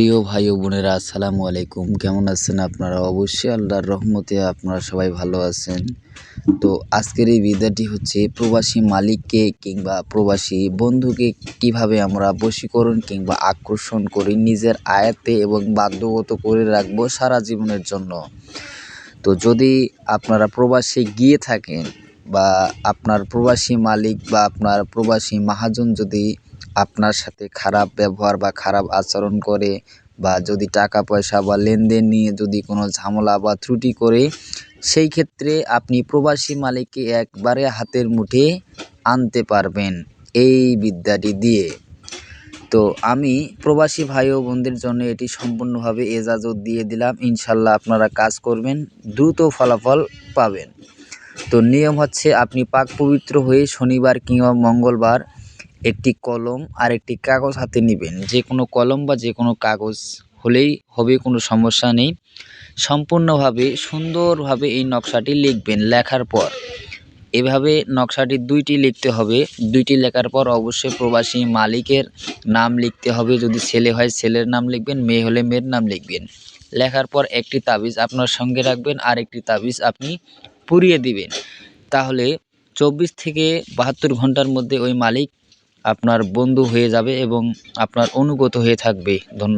প্রিয় ভাই ও বোনেরা, আসসালামু আলাইকুম। কেমন আছেন আপনারা? অবশ্যই আল্লাহর রহমতে আপনারা সবাই ভালো আছেন। তো আজকের এই ভিডিওটি হচ্ছে, প্রবাসী মালিককে কিংবা প্রবাসী বন্ধুকে কীভাবে আমরা বশীকরণ কিংবা আকর্ষণ করি, নিজের আয়াতে এবং বাধ্যগত করে রাখব সারা জীবনের জন্য। তো যদি আপনারা প্রবাসে গিয়ে থাকেন বা আপনার প্রবাসী মালিক বা আপনার প্রবাসী মহাজন যদি আপনার সাথে খারাপ ব্যবহার বা খারাপ আচরণ করে বা যদি টাকা, পয়সা বা লেনদেন নিয়ে যদি কোনো ঝামেলা বা ত্রুটি করে, সেই ক্ষেত্রে আপনি প্রবাসী মালিককে একবারে হাতের মুঠে আনতে পারবেন এই বিদ্যাটি দিয়ে। তো আমি প্রবাসী ভাই ও বোনদের জন্য এটি সম্পূর্ণভাবে এজাজত দিয়ে দিলাম। ইনশাল্লাহ আপনারা কাজ করবেন, দ্রুত ফলাফল পাবেন। তো নিয়ম হচ্ছে, আপনি পাক পবিত্র হয়ে শনিবার কিংবা মঙ্গলবার একটি কলম আর একটি কাগজ হাতে নেবেন। যে কোনো কলম বা যে কোনো কাগজ হলেই হবে, কোনো সমস্যা নেই। সম্পূর্ণভাবে, সুন্দরভাবে এই নকশাটি লিখবেন লেখার পর। এভাবে নকশাটি দুইটি লিখতে হবে। দুইটি লেখার পর অবশ্যই প্রবাসী মালিকের নাম লিখতে হবে। যদি ছেলে হয়, ছেলের নাম লিখবেন, মেয়ে হলে মেয়ের নাম লিখবেন। লেখার পর একটি তাবিজ আপনার সঙ্গে রাখবেন আর একটি তাবিজ আপনি পুড়িয়ে দিবেন। তাহলে চব্বিশ থেকে বাহাত্তর ঘণ্টার মধ্যে ওই মালিক আপনার বন্ধু হয়ে যাবে এবং আপনার অনুগত হয়ে থাকবে। ধন্যবাদ।